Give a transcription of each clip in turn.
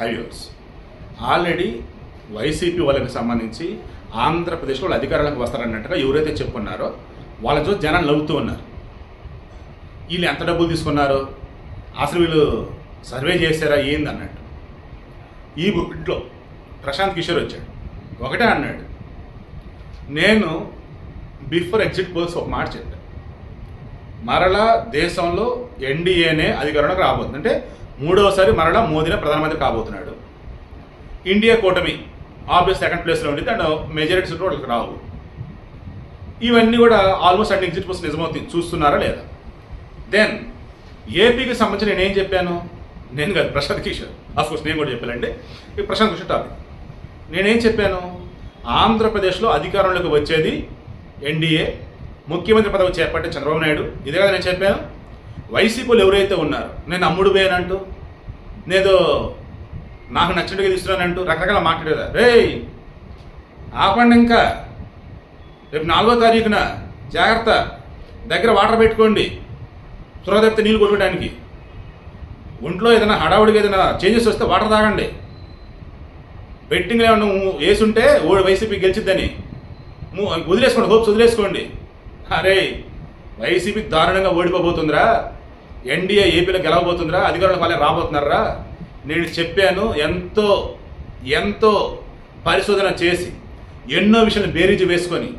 Highways already YCP వాళ్ళకి సంబంధించి ఆంధ్రప్రదేశ్లో వాళ్ళు అధికారంలోకి వస్తారన్నట్టుగా ఎవరైతే చెప్పుకున్నారో వాళ్ళ చూసి జనాలు నవ్వుతూ ఉన్నారు. వీళ్ళు ఎంత డబ్బులు తీసుకున్నారు? అసలు వీళ్ళు సర్వే చేశారా? ఏంది? అన్నట్టు. ఈ ఇంట్లో ప్రశాంత్ కిషోర్ వచ్చాడు. ఒకటే అన్నాడు. నేను బిఫోర్ ఎగ్జిట్ పోల్స్ ఒక మాట చెప్పాను మరలా దేశంలో ఎన్డీఏనే అధికారంలోకి రాబోతుంది. అంటే మూడవసారి మరలా మోదీనే ప్రధానమంత్రి కాబోతున్నాడు. ఇండియా కూటమి ఆబ్వియస్ సెకండ్ ప్లేస్లో ఉండింది అండ్ మెజారిటీ సీట్లు వాళ్ళకి రావు. ఇవన్నీ కూడా ఆల్మోస్ట్ అన్ని ఎగ్జిట్ పోల్స్ నిజమవుతుంది చూస్తున్నారా లేదా? దెన్ ఏపీకి సంబంధించి నేనేం చెప్పాను? నేను కాదు ప్రశాంత్ కిషోర్. కోర్స్ నేను కూడా చెప్పానండి ఈ ప్రశాంత్ కిషోర్ టాపిక్ నేనేం చెప్పాను? ఆంధ్రప్రదేశ్లో అధికారంలోకి వచ్చేది ఎన్డీఏ ముఖ్యమంత్రి పదవి చేపట్టే చంద్రబాబు నాయుడు. ఇదే కదా నేను చెప్పాను? వైసీపీలు ఎవరైతే ఉన్నారో నేను అమ్ముడు పోయానంటూ నేదో నాకు నచ్చినట్టుగా తీసుకున్నానంటూ రకరకాల మాట్లాడేదా రేయ్ ఆపండి ఇంకా. రేపు నాలుగో తారీఖున జాగ్రత్త దగ్గర వాటర్ పెట్టుకోండి త్వరదప్పితే నీళ్ళు కొట్టుకోవడానికి. ఒంట్లో ఏదైనా హడావుడిగా ఏదైనా చేంజెస్ వస్తే వాటర్ తాగండి. బెట్టింగ్ ఏమన్నా వేసి ఉంటే ఓడి వైసీపీ గెలిచిద్దని. వదిలేసుకోండి హోప్స్ వదిలేసుకోండి. అరే వైసీపీ దారుణంగా ఓడిపోబోతుందిరా. ఎన్డీఏ ఏపీలో గెలవబోతుందిరా. అధికారులకు వాళ్ళే రాబోతున్నారా నేను చెప్పాను ఎంతో ఎంతో పరిశోధన చేసి ఎన్నో విషయాలు బేరీజు వేసుకొని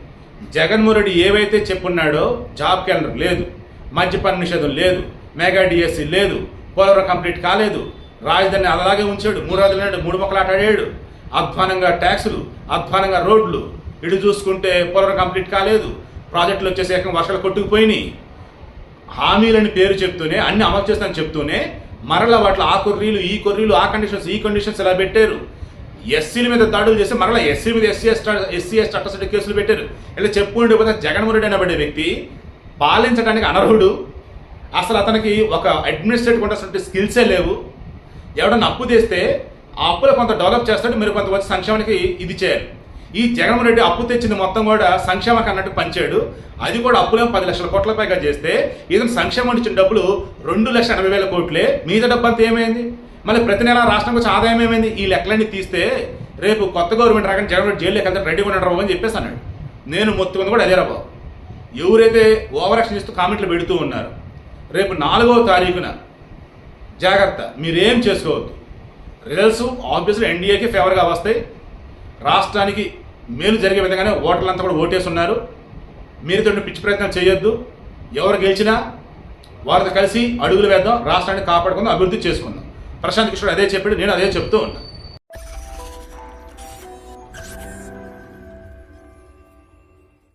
జగన్మోహన్ రెడ్డి ఏవైతే చెప్పున్నాడో జాబ్ క్యాలెండర్ లేదు మద్యపాన నిషేధం లేదు మెగా డిఎస్సి లేదు పోలవరం కంప్లీట్ కాలేదు రాజధాని అలాగే ఉంచాడు మూడు రోజులు నాడు మూడు మొక్కలాటాడాడు అధ్వానంగా ట్యాక్సులు అధ్వానంగా రోడ్లు ఇటు చూసుకుంటే పోలవరం కంప్లీట్ కాలేదు ప్రాజెక్టులు వచ్చేసి ఏకంగా వర్షాలు కొట్టుకుపోయినాయి. హామీలని పేరు చెప్తూనే అన్ని అమలు చేస్తానని చెప్తూనే మరల వాటిలో ఆ కొర్రీలు ఈ కొర్రీలు ఆ కండిషన్స్ ఈ కండిషన్స్ ఇలా పెట్టారు. ఎస్సీల మీద దాడులు చేసి మరలా ఎస్సీ మీద ఎస్సీ ఎస్సీ ఎస్ చట్టసభ కేసులు పెట్టారు. ఇలా చెప్పుకుంటే పోతే జగన్మోహన్ రెడ్డి అనబడే వ్యక్తి పాలించడానికి అనర్హుడు. అసలు అతనికి ఒక అడ్మినిస్ట్రేటివ్ ఉండాల్సిన స్కిల్సే లేవు. ఎవడన్నా అప్పు తెస్తే ఆ అప్పులో కొంత డెవలప్ చేస్తాడు మీరు కొంత వచ్చి సంక్షేమానికి ఇది చేయాలి. ఈ జగన్మోహన్ రెడ్డి అప్పు తెచ్చింది మొత్తం కూడా సంక్షేమకు అన్నట్టు పంచాడు. అది కూడా అప్పులేం పది లక్షల కోట్ల పైగా చేస్తే ఇతను సంక్షేమం ఇచ్చిన డబ్బులు రెండు లక్షల ఎనభై వేల కోట్లే. మిగతా డబ్బు అంతా ఏమైంది? మళ్ళీ ప్రతి నెల రాష్ట్రం వచ్చి ఆదాయం ఏమైంది? ఈ లెక్కలన్నీ తీస్తే రేపు కొత్త గవర్నమెంట్ రాగానే జగన్ రెడ్డి జైలు వెళ్తే రెడీగా ఉండడం అని చెప్పేసి అన్నాడు. నేను మొత్తం కూడా అదే రాబాబు ఎవరైతే ఓవర్ యాక్షన్ చేస్తూ కామెంట్లు పెడుతూ ఉన్నారు రేపు నాలుగవ తారీఖున జాగ్రత్త మీరేం చేసుకోవద్దు. రిజల్ట్స్ ఆబ్వియస్లీ ఎన్డీఏకి ఫేవర్గా వస్తాయి. రాష్ట్రానికి మేలు జరిగే విధంగానే ఓటర్లంతా కూడా ఓటేసి ఉన్నారు మీరుతో పిచ్చి ప్రయత్నం చేయొద్దు. ఎవరు గెలిచినా వారితో కలిసి అడుగులు వేద్దాం రాష్ట్రాన్ని కాపాడుకుందాం అభివృద్ధి చేసుకుందాం. ప్రశాంత్ కిషోర్ అదే చెప్పాడు నేను అదే చెప్తూ ఉన్నాను